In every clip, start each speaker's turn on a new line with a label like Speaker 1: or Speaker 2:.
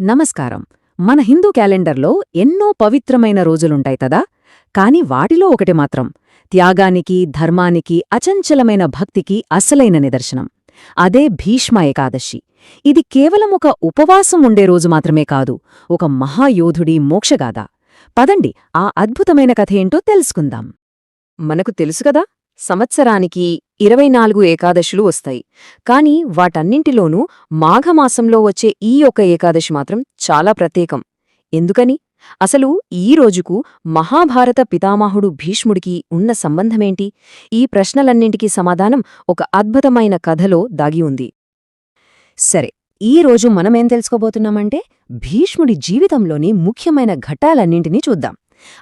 Speaker 1: నమస్కారం. మన హిందూ క్యాలెండర్లో ఎన్నో పవిత్రమైన రోజులుంటాయి కదా కాని వాటిలో ఒకటి మాత్రం. త్యాగానికి ధర్మానికి అచంచలమైన భక్తికి అసలైన నిదర్శనం. అదే భీష్మ ఏకాదశి. ఇది కేవలం ఒక ఉపవాసం ఉండే రోజు మాత్రమే కాదు ఒక మహాయోధుడి మోక్షగాథ. పదండి ఆ అద్భుతమైన కథ ఏంటో తెలుసుకుందాం. మనకు తెలుసుగదా సంవత్సరానికి ఇరవై నాలుగు ఏకాదశులు వస్తాయి. కాని వాటన్నింటిలోనూ మాఘమాసంలో వచ్చే ఈ యొక్క ఏకాదశి మాత్రం చాలా ప్రత్యేకం. ఎందుకని? అసలు ఈ రోజుకు మహాభారత పితామహుడు భీష్ముడికి ఉన్న సంబంధమేంటి? ఈ ప్రశ్నలన్నింటికీ సమాధానం ఒక అద్భుతమైన కథలో దాగి ఉంది. సరే ఈ రోజు మనమేం తెలుసుకోబోతున్నామంటే భీష్ముడి జీవితంలోని ముఖ్యమైన ఘట్టాలన్నింటినీ చూద్దాం.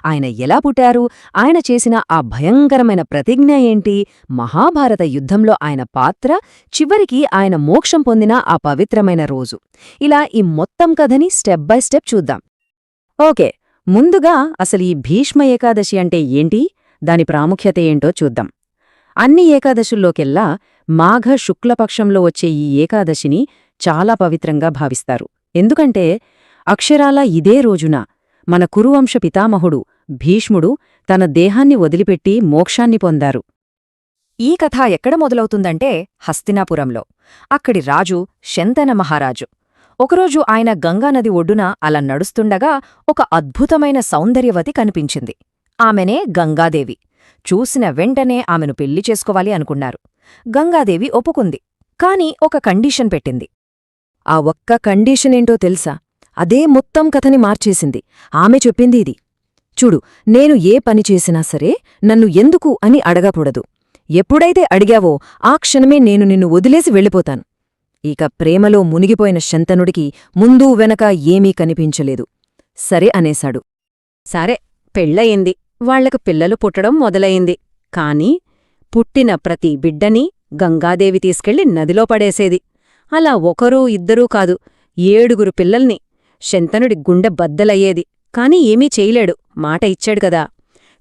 Speaker 1: ఆయన ఎలా పుట్టారు? ఆయన చేసిన ఆ భయంకరమైన ప్రతిజ్ఞ ఏంటి? మహాభారత యుద్ధంలో ఆయన పాత్ర? చివరికి ఆయన మోక్షం పొందిన ఆ పవిత్రమైన రోజు. ఇలా ఈ మొత్తం కథని స్టెప్ బై స్టెప్ చూద్దాం. ఓకే ముందుగా అసలు ఈ భీష్మ ఏకాదశి అంటే ఏంటి? దాని ప్రాముఖ్యత ఏంటో చూద్దాం. అన్ని ఏకాదశుల్లోకెల్లా మాఘ శుక్లపక్షంలో వచ్చే ఈ ఏకాదశిని చాలా పవిత్రంగా భావిస్తారు. ఎందుకంటే అక్షరాల ఇదే రోజున మన కురువంశ పితామహుడు భీష్ముడు తన దేహాన్ని వదిలిపెట్టి మోక్షాన్ని పొందారు. ఈ కథ ఎక్కడ మొదలవుతుందంటే హస్తినాపురంలో. అక్కడి రాజు శంతన మహారాజు. ఒకరోజు ఆయన గంగానది ఒడ్డున అలా నడుస్తుండగా ఒక అద్భుతమైన సౌందర్యవతి కనిపించింది. ఆమెనే గంగాదేవి. చూసిన వెంటనే ఆమెను పెళ్ళి చేసుకోవాలి అనుకున్నారు. గంగాదేవి ఒప్పుకుంది. కాని ఒక కండీషన్ పెట్టింది. ఆ ఒక్క కండీషనేంటో తెలుసా? అదే మొత్తం కథని మార్చేసింది. ఆమె చెప్పింది ఇది. చూడు నేను ఏ పని చేసినా సరే నన్ను ఎందుకు అని అడగకూడదు. ఎప్పుడైతే అడిగావో ఆ క్షణమే నేను నిన్ను వదిలేసి వెళ్ళిపోతాను. ఇక ప్రేమలో మునిగిపోయిన శంతనుడికి ముందూ వెనక ఏమీ కనిపించలేదు. సరే అనేశాడు. సరే పెళ్ళయింది. వాళ్ళకు పిల్లలు పుట్టడం మొదలయింది. కాని పుట్టిన ప్రతి బిడ్డని గంగాదేవి తీసుకెళ్ళి నదిలో పడేసేది. అలా ఒకరూ ఇద్దరూ కాదు ఏడుగురు పిల్లల్ని శంతనుడి గుండె బద్దలయ్యేది. కాని ఏమీ చేయలేడు. మాట ఇచ్చాడు కదా.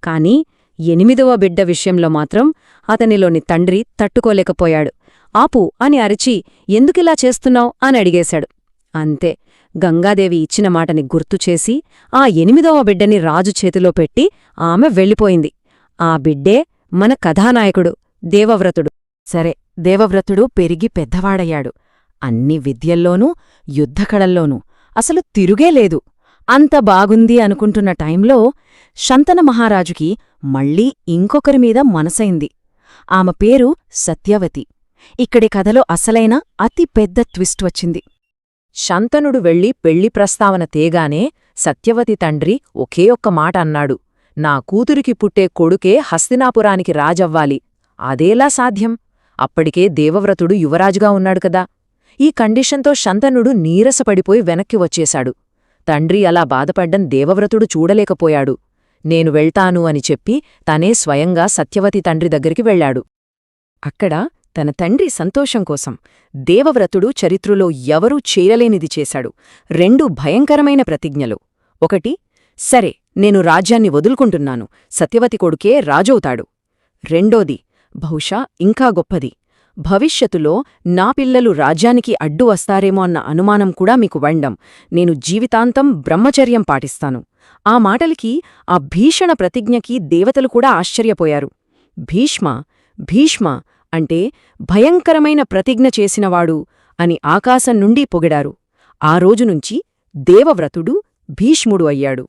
Speaker 1: కాని ఎనిమిదవ బిడ్డ విషయంలో మాత్రం అతనిలోని తండ్రి తట్టుకోలేకపోయాడు. ఆపు అని అరిచి ఎందుకిలా చేస్తున్నావు? అని అడిగేశాడు. అంతే. గంగాదేవి ఇచ్చిన మాటని గుర్తుచేసి ఆ ఎనిమిదవ బిడ్డని రాజు చేతిలో పెట్టి ఆమె వెళ్ళిపోయింది. ఆ బిడ్డే మన కథానాయకుడు దేవవ్రతుడు. సరే దేవవ్రతుడు పెరిగి పెద్దవాడయ్యాడు. అన్ని విద్యల్లోనూ యుద్ధకళల్లోనూ అసలు తిరుగేలేదు అంత బాగుంది అనుకుంటున్న టైంలో శంతన మహారాజుకి మళ్ళీ ఇంకొకరి మీద మనసైంది. ఆమె పేరు సత్యవతి. ఇక్కడి కథలో అసలైన అతి పెద్ద ట్విస్ట్ వచ్చింది. శంతనుడు వెళ్ళి పెళ్ళి ప్రస్తావన తేగానే సత్యవతి తండ్రి ఒకే ఒక్క మాట అన్నాడు. నా కూతురికి పుట్టే కొడుకే హస్తినాపురానికి రాజవ్వాలి. అదేలా సాధ్యం? అప్పటికే దేవవ్రతుడు యువరాజుగా ఉన్నాడు కదా. ఈ కండిషన్తో శంతనుడు నీరసపడిపోయి వెనక్కి వచ్చేశాడు. తండ్రి అలా బాధపడ్డం దేవవ్రతుడు చూడలేకపోయాడు. నేను వెళ్తాను అని చెప్పి తనే స్వయంగా సత్యవతి తండ్రి దగ్గరికి వెళ్ళాడు అక్కడ తన తండ్రి సంతోషం కోసం దేవవ్రతుడు చరిత్రలో ఎవరూ చేయలేనిది చేశాడు. రెండు భయంకరమైన ప్రతిజ్ఞలు. ఒకటి సరే నేను రాజ్యాన్ని వదులుకుంటున్నాను. సత్యవతి కొడుకే రాజవుతాడు. రెండోది బహుశా ఇంకా గొప్పది. భవిష్యత్తులో నా పిల్లలు రాజ్యానికి అడ్డు వస్తారేమో అన్న అనుమానం కూడా మీకు వండం. నేను జీవితాంతం బ్రహ్మచర్యం పాటిస్తాను. ఆ మాటలకి ఆ భీషణ ప్రతిజ్ఞకి దేవతలు కూడా ఆశ్చర్యపోయారు. భీష్మ భీష్మ అంటే భయంకరమైన ప్రతిజ్ఞ చేసినవాడు అని ఆకాశం నుండి పొగిడారు. ఆ రోజునుంచి దేవవ్రతుడు భీష్ముడు అయ్యాడు.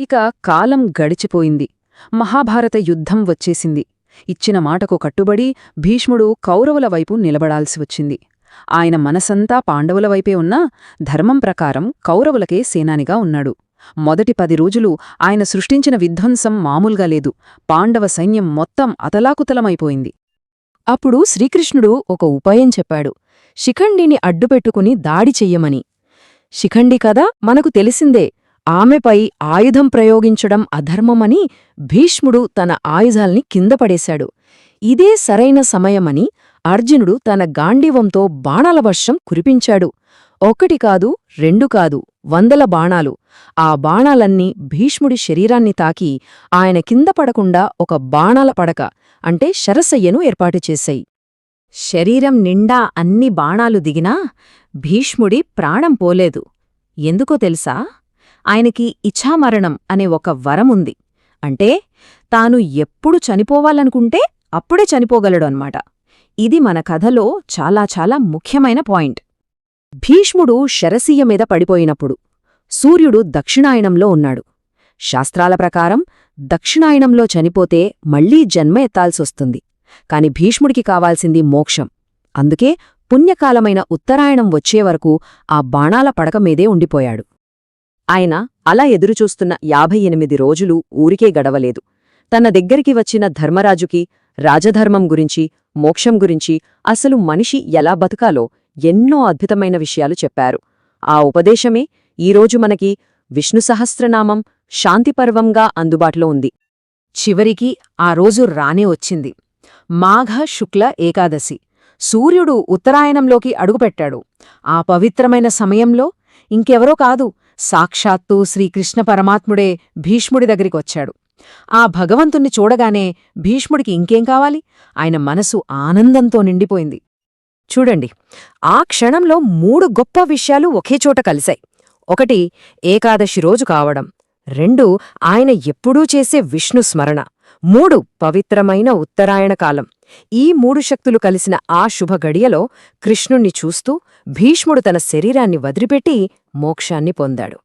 Speaker 1: ఇక కాలం గడిచిపోయింది. మహాభారత యుద్ధం వచ్చేసింది. ఇచ్చిన మాటకు కట్టుబడి భీష్ముడు కౌరవుల వైపు నిలబడాల్సి వచ్చింది. ఆయన మనసంతా పాండవుల వైపే ఉన్నా ధర్మం ప్రకారం కౌరవులకే సేనానిగా ఉన్నాడు. మొదటి పది రోజులు ఆయన సృష్టించిన విధ్వంసం మామూలుగా లేదు. పాండవ సైన్యం మొత్తం అతలాకుతలమైపోయింది. అప్పుడు శ్రీకృష్ణుడు ఒక ఉపాయం చెప్పాడు. శిఖండిని అడ్డుపెట్టుకుని దాడి చెయ్యమని. శిఖండి కదా మనకు తెలిసిందే. ఆమెపై ఆయుధం ప్రయోగించడం అధర్మమని భీష్ముడు తన ఆయుధాల్ని కిందపడేశాడు ఇదే సరైన సమయమని అర్జునుడు తన గాండివంతో బాణాల వర్షం కురిపించాడు. ఒకటి కాదు రెండు కాదు వందల బాణాలు. ఆ బాణాలన్నీ భీష్ముడి శరీరాన్ని తాకి ఆయన కింద పడకుండా ఒక బాణాల పడక అంటే శరసయ్యను ఏర్పాటు చేశాయి. శరీరం నిండా అన్ని బాణాలు దిగినా భీష్ముడి ప్రాణం పోలేదు. ఎందుకో తెలుసా? ఆయనకి ఇచ్ఛామరణం అనే ఒక వరముంది. అంటే తాను ఎప్పుడు చనిపోవాలనుకుంటే అప్పుడే చనిపోగలడు అన్నమాట ఇది మన కథలో చాలా చాలా ముఖ్యమైన పాయింట్. భీష్ముడు శరసీయ మీద పడిపోయినప్పుడు సూర్యుడు దక్షిణాయనంలో ఉన్నాడు. శాస్త్రాల ప్రకారం దక్షిణాయనంలో చనిపోతే మళ్ళీ జన్మ ఎత్తాల్సొస్తుంది. కాని భీష్ముడికి కావాల్సింది మోక్షం. అందుకే పుణ్యకాలమైన ఉత్తరాయణం వచ్చేవరకు ఆ బాణాల పడకమీదే ఉండిపోయాడు. ఆయన అలా ఎదురుచూస్తున్న యాభై ఎనిమిది రోజులు ఊరికే గడవలేదు. తన దగ్గరికి వచ్చిన ధర్మరాజుకి రాజధర్మం గురించి మోక్షం గురించి అసలు మనిషి ఎలా బతకాలో ఎన్నో అద్భుతమైన విషయాలు చెప్పారు. ఆ ఉపదేశమే ఈరోజు మనకి విష్ణు సహస్రనామం శాంతిపర్వంగా అందుబాటులో ఉంది. చివరికి ఆ రోజు రానే వచ్చింది. మాఘ శుక్ల ఏకాదశి. సూర్యుడు ఉత్తరాయణంలోకి అడుగుపెట్టాడు. ఆ పవిత్రమైన సమయంలో ఇంకెవరో కాదు సాక్షాత్తు శ్రీకృష్ణ పరమాత్ముడే భీష్ముడి దగ్గరికొచ్చాడు ఆ భగవంతుణ్ణి చూడగానే భీష్ముడికి ఇంకేం కావాలి? ఆయన మనసు ఆనందంతో నిండిపోయింది. చూడండి ఆ క్షణంలో మూడు గొప్ప విషయాలు ఒకేచోట కలిశాయి. ఒకటి ఏకాదశి రోజు కావడం. రెండు ఆయన ఎప్పుడూ చేసే విష్ణు స్మరణ. మూడు పవిత్రమైన ఉత్తరాయణ కాలం. ఈ మూడు శక్తులు కలిసిన ఆ శుభ గడియలో కృష్ణుణ్ణి చూస్తూ భీష్ముడు తన శరీరాన్ని వదిలిపెట్టి మోక్షాన్ని పొందాడు.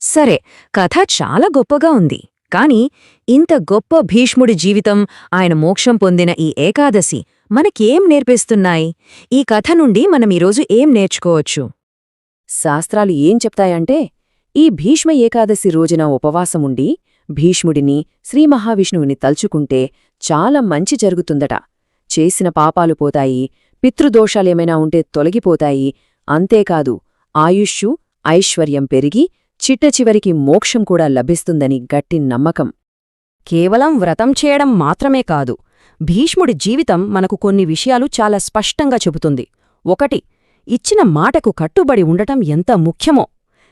Speaker 1: సరే కథ చాలా గొప్పగా ఉంది. కాని ఇంత గొప్ప భీష్ముడి జీవితం ఆయన మోక్షం పొందిన ఈ ఏకాదశి మనకేం నేర్పిస్తున్నాయి? ఈ కథ నుండి మనం ఈరోజు ఏం నేర్చుకోవచ్చు? శాస్త్రాలు ఏం చెప్తాయంటే ఈ భీష్మ ఏకాదశి రోజున ఉపవాసముండి భీష్ముడిని శ్రీమహావిష్ణువుని తలుచుకుంటే చాలా మంచి జరుగుతుందట. చేసిన పాపాలు పోతాయి పితృదోషాలేమైనా ఉంటే తొలగిపోతాయి. అంతేకాదు ఆయుష్షు ఐశ్వర్యం పెరిగి చిట్టచివరికి మోక్షం కూడా లభిస్తుందని గట్టి నమ్మకం. కేవలం వ్రతం చేయడం మాత్రమే కాదు భీష్ముడి జీవితం మనకు కొన్ని విషయాలు చాలా స్పష్టంగా చెబుతుంది. ఒకటి ఇచ్చిన మాటకు కట్టుబడి ఉండటం ఎంత ముఖ్యమో.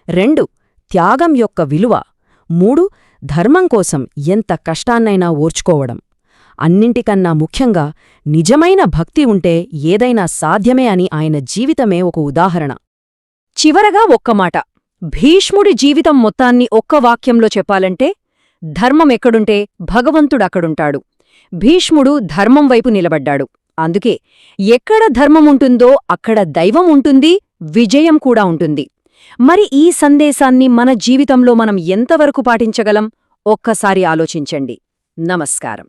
Speaker 1: రెండు త్యాగం యొక్క విలువ. మూడు ధర్మం కోసం ఎంత కష్టాన్నైనా ఓర్చుకోవడం. అన్నింటికన్నా ముఖ్యంగా నిజమైన భక్తి ఉంటే ఏదైనా సాధ్యమే అని ఆయన జీవితమే ఒక ఉదాహరణ. చివరగా ఒక్కమాట భీష్ముడి జీవితం మొత్తాన్ని ఒక్క వాక్యంలో చెప్పాలంటే ధర్మం ఎక్కడుంటే భగవంతుడక్కడుంటాడు భీష్ముడు ధర్మం వైపు నిలబడ్డాడు. అందుకే ఎక్కడ ధర్మముంటుందో అక్కడ దైవం ఉంటుంది విజయం కూడా ఉంటుంది. మరి ఈ సందేశాన్ని మన జీవితంలో మనం ఎంతవరకు పాటించగలం? ఒక్కసారి ఆలోచించండి. నమస్కారం.